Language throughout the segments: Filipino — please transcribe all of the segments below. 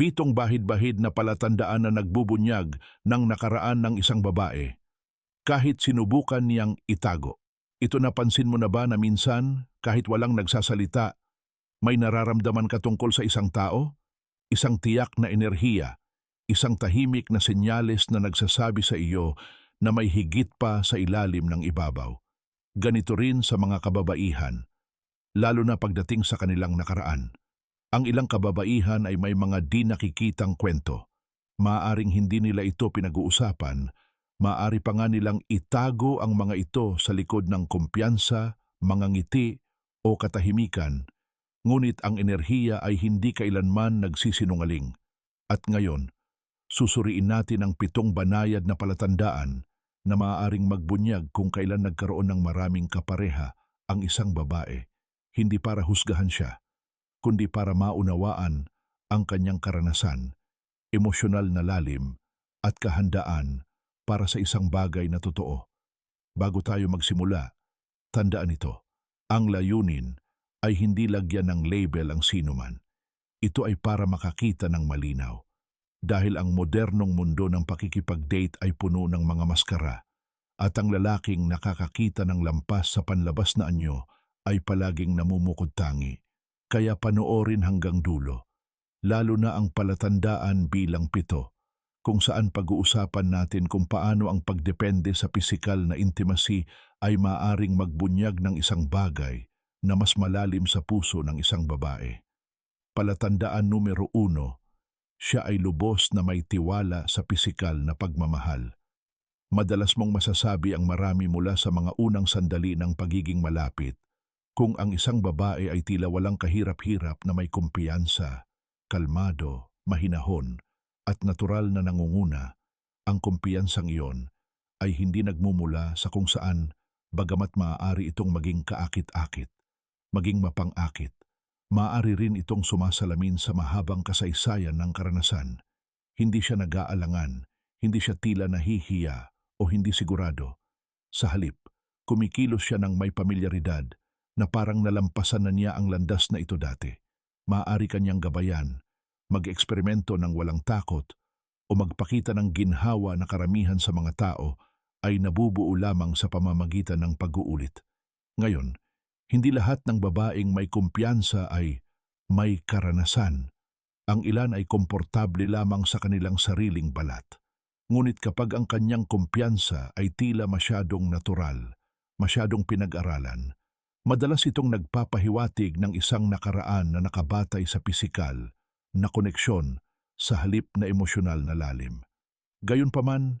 Pitong bahid-bahid na palatandaan na nagbubunyag ng nakaraan ng isang babae. Kahit sinubukan niyang itago. Ito napansin mo na ba na minsan, kahit walang nagsasalita, may nararamdaman ka tungkol sa isang tao? Isang tiyak na enerhiya, isang tahimik na senyales na nagsasabi sa iyo na may higit pa sa ilalim ng ibabaw. Ganito rin sa mga kababaihan, lalo na pagdating sa kanilang nakaraan. Ang ilang kababaihan ay may mga di nakikitang kwento. Maaring hindi nila ito pinag-uusapan, maaari pa nga nilang itago ang mga ito sa likod ng kumpiyansa, mga ngiti o katahimikan, ngunit ang enerhiya ay hindi kailanman nagsisinungaling. At ngayon, susuriin natin ang pitong banayad na palatandaan na maaaring magbunyag kung kailan nagkaroon ng maraming kapareha ang isang babae, hindi para husgahan siya, kundi para maunawaan ang kanyang karanasan, emosyonal na lalim at kahandaan para sa isang bagay na totoo. Bago tayo magsimula, tandaan ito, ang layunin ay hindi lagyan ng label ang sinuman. Ito ay para makakita ng malinaw. Dahil ang modernong mundo ng pakikipag-date ay puno ng mga maskara at ang lalaking nakakakita ng lampas sa panlabas na anyo ay palaging namumukod tangi. Kaya panoorin hanggang dulo, lalo na ang palatandaan bilang pito, kung saan pag-uusapan natin kung paano ang pagdepende sa pisikal na intimacy ay maaring magbunyag ng isang bagay na mas malalim sa puso ng isang babae. Palatandaan numero uno, siya ay lubos na may tiwala sa pisikal na pagmamahal. Madalas mong masasabi ang marami mula sa mga unang sandali ng pagiging malapit kung ang isang babae ay tila walang kahirap-hirap na may kumpiyansa, kalmado, mahinahon, at natural na nangunguna, ang kumpiyansang iyon ay hindi nagmumula sa kung saan bagamat maaari itong maging kaakit-akit maging mapang-akit. Maaari rin itong sumasalamin sa mahabang kasaysayan ng karanasan. Hindi siya nag-aalangan, hindi siya tila nahihiya o hindi sigurado. Sa halip, kumikilos siya ng may pamilyaridad na parang nalampasan na niya ang landas na ito dati. Maaari kanyang gabayan, mag-eksperimento ng walang takot o magpakita ng ginhawa na karamihan sa mga tao ay nabubuo lamang sa pamamagitan ng pag-uulit. Ngayon, hindi lahat ng babaeng may kumpiyansa ay may karanasan. Ang ilan ay komportable lamang sa kanilang sariling balat. Ngunit kapag ang kanyang kumpiyansa ay tila masyadong natural, masyadong pinag-aralan, madalas itong nagpapahiwatig ng isang nakaraan na nakabatay sa pisikal na koneksyon sa halip na emosyonal na lalim. Gayunpaman,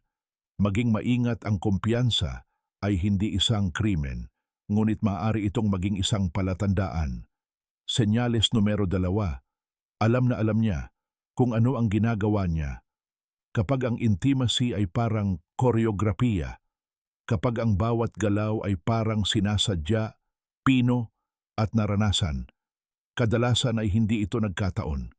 maging maingat ang kumpiyansa ay hindi isang krimen, ngunit maaari itong maging isang palatandaan. Senyales numero dalawa, alam na alam niya kung ano ang ginagawa niya. Kapag ang intimacy ay parang koreografiya, kapag ang bawat galaw ay parang sinasadya, pino at naranasan, kadalasan ay hindi ito nagkataon.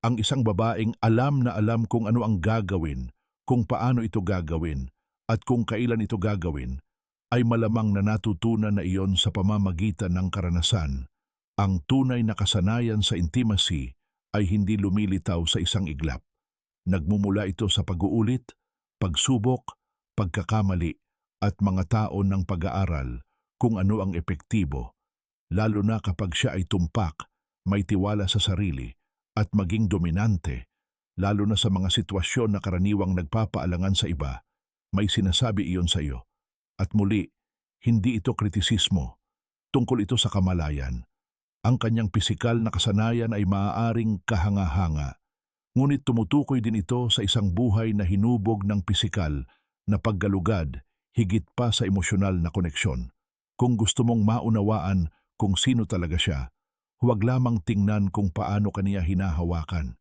Ang isang babaeng alam na alam kung ano ang gagawin, kung paano ito gagawin, at kung kailan ito gagawin, ay malamang na natutunan na iyon sa pamamagitan ng karanasan. Ang tunay na kasanayan sa intimacy ay hindi lumilitaw sa isang iglap. Nagmumula ito sa pag-uulit, pagsubok, pagkakamali, at mga taon ng pag-aaral kung ano ang epektibo, lalo na kapag siya ay tumpak, may tiwala sa sarili, at maging dominante, lalo na sa mga sitwasyon na karaniwang nagpapaalangan sa iba, may sinasabi iyon sa iyo. At muli, hindi ito kritisismo. Tungkol ito sa kamalayan. Ang kanyang pisikal na kasanayan ay maaaring kahanga-hanga. Ngunit tumutukoy din ito sa isang buhay na hinubog ng pisikal na paggalugad higit pa sa emosyonal na koneksyon. Kung gusto mong maunawaan kung sino talaga siya, huwag lamang tingnan kung paano kaniya hinahawakan.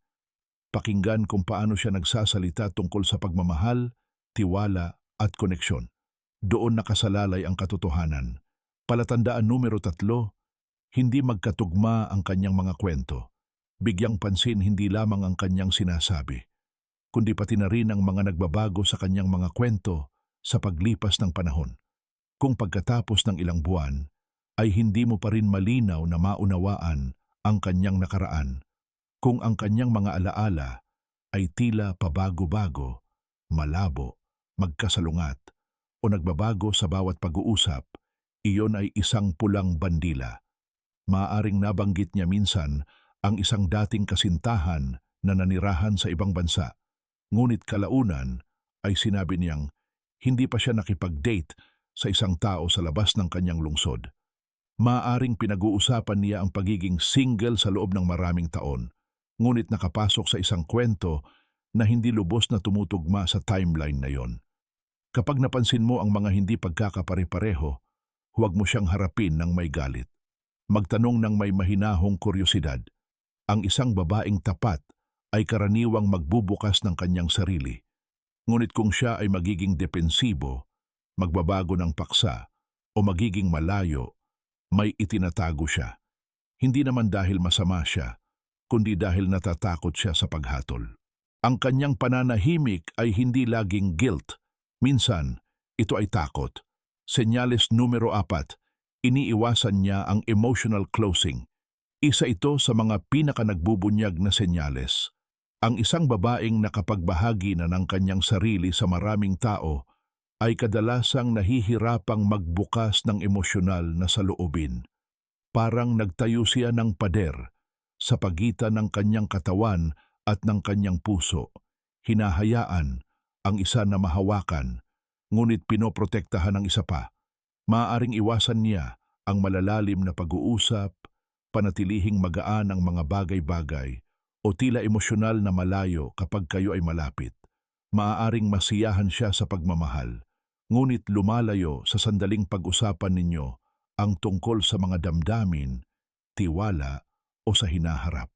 Pakinggan kung paano siya nagsasalita tungkol sa pagmamahal, tiwala at koneksyon. Doon nakasalalay ang katotohanan. Palatandaan numero tatlo, hindi magkatugma ang kanyang mga kwento. Bigyang pansin hindi lamang ang kanyang sinasabi, kundi pati na rin ang mga nagbabago sa kanyang mga kwento sa paglipas ng panahon. Kung pagkatapos ng ilang buwan, ay hindi mo pa rin malinaw na maunawaan ang kanyang nakaraan, kung ang kanyang mga alaala ay tila pabago-bago, malabo, magkasalungat, o nagbabago sa bawat pag-uusap, iyon ay isang pulang bandila. Maaring nabanggit niya minsan ang isang dating kasintahan na nanirahan sa ibang bansa. Ngunit kalaunan ay sinabi niyang hindi pa siya nakipag-date sa isang tao sa labas ng kanyang lungsod. Maaring pinag-uusapan niya ang pagiging single sa loob ng maraming taon, ngunit nakapasok sa isang kwento na hindi lubos na tumutugma sa timeline na yon. Kapag napansin mo ang mga hindi pagkakapare-pareho, huwag mo siyang harapin ng may galit. Magtanong ng may mahinahong kuryosidad. Ang isang babaeng tapat ay karaniwang magbubukas ng kanyang sarili. Ngunit kung siya ay magiging depensibo, magbabago ng paksa, o magiging malayo, may itinatago siya. Hindi naman dahil masama siya, kundi dahil natatakot siya sa paghatol. Ang kanyang pananahimik ay hindi laging guilt. Minsan, ito ay takot. Senyales numero apat, iniiwasan niya ang emotional closing. Isa ito sa mga pinaka-nagbubunyag na senyales. Ang isang babaeng nakapagbahagi na ng kanyang sarili sa maraming tao ay kadalasang nahihirapang magbukas ng emosyonal na saloobin. Parang nagtayo siya ng pader sa pagitan ng kanyang katawan at ng kanyang puso. Hinahayaan ang isa na mahawakan, ngunit pinoprotektahan ng isa pa. Maaring iwasan niya ang malalalim na pag-uusap, panatilihing magaan ang mga bagay-bagay, o tila emosyonal na malayo kapag kayo ay malapit. Maaaring masiyahan siya sa pagmamahal, ngunit lumalayo sa sandaling pag-usapan ninyo ang tungkol sa mga damdamin, tiwala o sa hinaharap.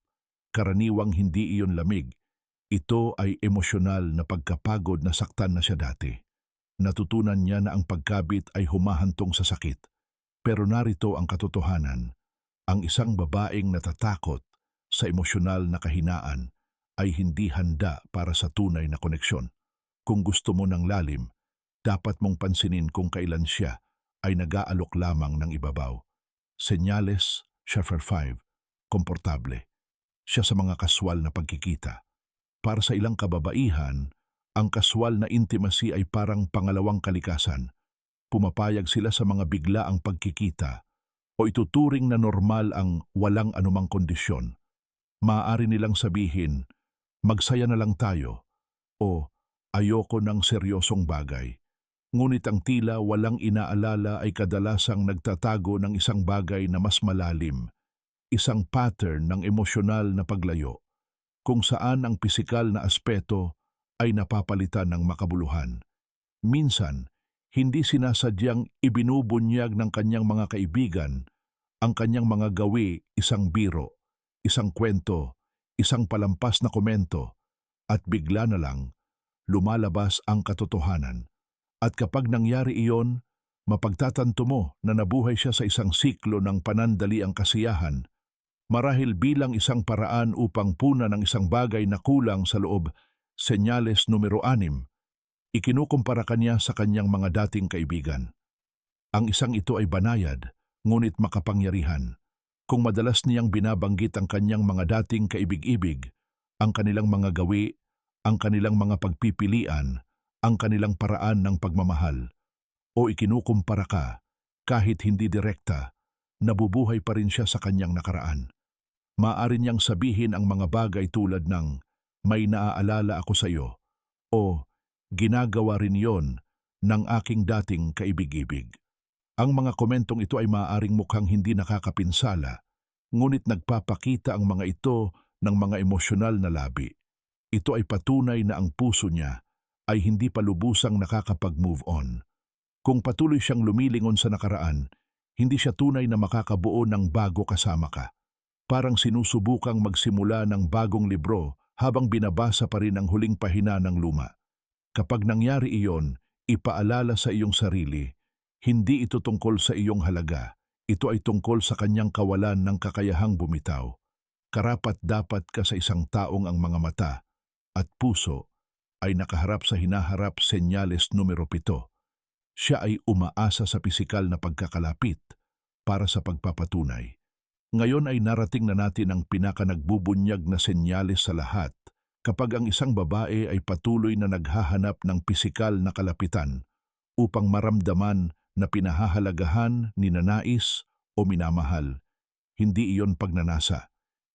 Karaniwang hindi iyon lamig. Ito ay emosyonal na pagkapagod na saktan na siya dati. Natutunan niya na ang pagkabit ay humahantong sa sakit. Pero narito ang katotohanan. Ang isang babaeng natatakot sa emosyonal na kahinaan ay hindi handa para sa tunay na koneksyon. Kung gusto mo ng lalim, dapat mong pansinin kung kailan siya ay nag-aalok lamang ng ibabaw. Senyales, Sheffer 5, komportable. Siya sa mga kaswal na pagkikita. Para sa ilang kababaihan, ang kaswal na intimacy ay parang pangalawang kalikasan. Pumapayag sila sa mga biglaang pagkikita o ituturing na normal ang walang anumang kondisyon. Maaari nilang sabihin, magsaya na lang tayo o ayoko ng seryosong bagay. Ngunit ang tila walang inaalala ay kadalasang nagtatago ng isang bagay na mas malalim, isang pattern ng emosyonal na paglayo, kung saan ang pisikal na aspeto ay napapalitan ng makabuluhan. Minsan, hindi sinasadyang ibinubunyag ng kanyang mga kaibigan ang kanyang mga gawi isang biro, isang kwento, isang palampas na komento, at bigla na lang, lumalabas ang katotohanan. At kapag nangyari iyon, mapagtatanto mo na nabuhay siya sa isang siklo ng panandaliang kasiyahan, marahil bilang isang paraan upang puna ng isang bagay na kulang sa loob, senyales numero anim, ikinukumpara kanya sa kanyang mga dating kaibigan. Ang isang ito ay banayad, ngunit makapangyarihan. Kung madalas niyang binabanggit ang kanyang mga dating kaibig-ibig, ang kanilang mga gawi, ang kanilang mga pagpipilian, ang kanilang paraan ng pagmamahal o ikinukumpara ka kahit hindi direkta, nabubuhay pa rin siya sa kanyang nakaraan. Maari niyang sabihin ang mga bagay tulad ng may naaalala ako sa iyo o ginagawa rin yon ng aking dating kaibig-ibig. Ang mga komentong ito ay maaaring mukhang hindi nakakapinsala, ngunit nagpapakita ang mga ito ng mga emosyonal na labi. Ito ay patunay na ang puso niya ay hindi pa lubusang nakakapag-move on. Kung patuloy siyang lumilingon sa nakaraan, hindi siya tunay na makakabuo ng bago kasama ka. Parang sinusubukang magsimula ng bagong libro habang binabasa pa rin ang huling pahina ng luma. Kapag nangyari iyon, ipaalala sa iyong sarili, hindi ito tungkol sa iyong halaga, ito ay tungkol sa kanyang kawalan ng kakayahang bumitaw. Karapat dapat ka sa isang taong ang mga mata at puso ay nakaharap sa hinaharap senyales numero pito. Siya ay umaasa sa pisikal na pagkakalapit para sa pagpapatunay. Ngayon ay narating na natin ang pinakanagbubunyag na senyales sa lahat kapag ang isang babae ay patuloy na naghahanap ng pisikal na kalapitan upang maramdaman na pinahahalagahan, ninanais o minamahal. Hindi iyon pagnanasa.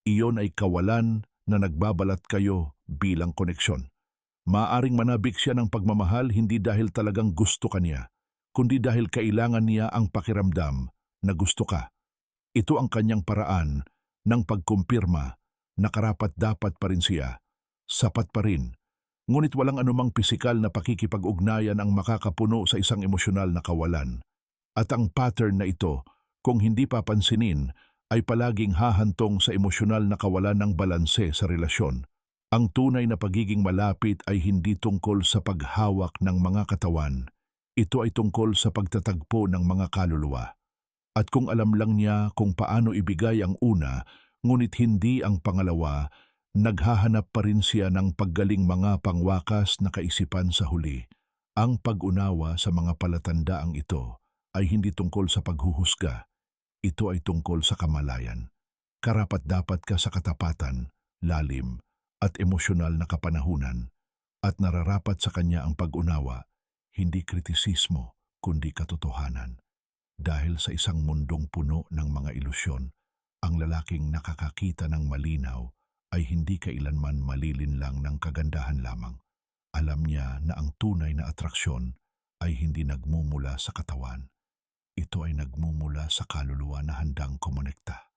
Iyon ay kawalan na nagbabalat kayo bilang koneksyon. Maaring manabik siya ng pagmamahal hindi dahil talagang gusto ka niya, kundi dahil kailangan niya ang pakiramdam na gusto ka. Ito ang kanyang paraan ng pagkumpirma na karapat-dapat pa rin siya, sapat pa rin. Ngunit walang anumang pisikal na pakikipag-ugnayan ang makakapuno sa isang emosyonal na kawalan. At ang pattern na ito, kung hindi papansinin, ay palaging hahantong sa emosyonal na kawalan ng balanse sa relasyon. Ang tunay na pagiging malapit ay hindi tungkol sa paghawak ng mga katawan. Ito ay tungkol sa pagtatagpo ng mga kaluluwa. At kung alam lang niya kung paano ibigay ang una, ngunit hindi ang pangalawa, naghahanap pa rin siya ng paggaling mga pangwakas na kaisipan sa huli. Ang pag-unawa sa mga palatandaang ito ay hindi tungkol sa paghuhusga. Ito ay tungkol sa kamalayan. Karapat-dapat ka sa katapatan, lalim, at emosyonal na kapanahunan at nararapat sa kanya ang pag-unawa, hindi kritisismo kundi katotohanan. Dahil sa isang mundong puno ng mga ilusyon, ang lalaking nakakakita ng malinaw ay hindi kailanman malilinlang ng kagandahan lamang. Alam niya na ang tunay na atraksyon ay hindi nagmumula sa katawan. Ito ay nagmumula sa kaluluwa na handang kumonekta.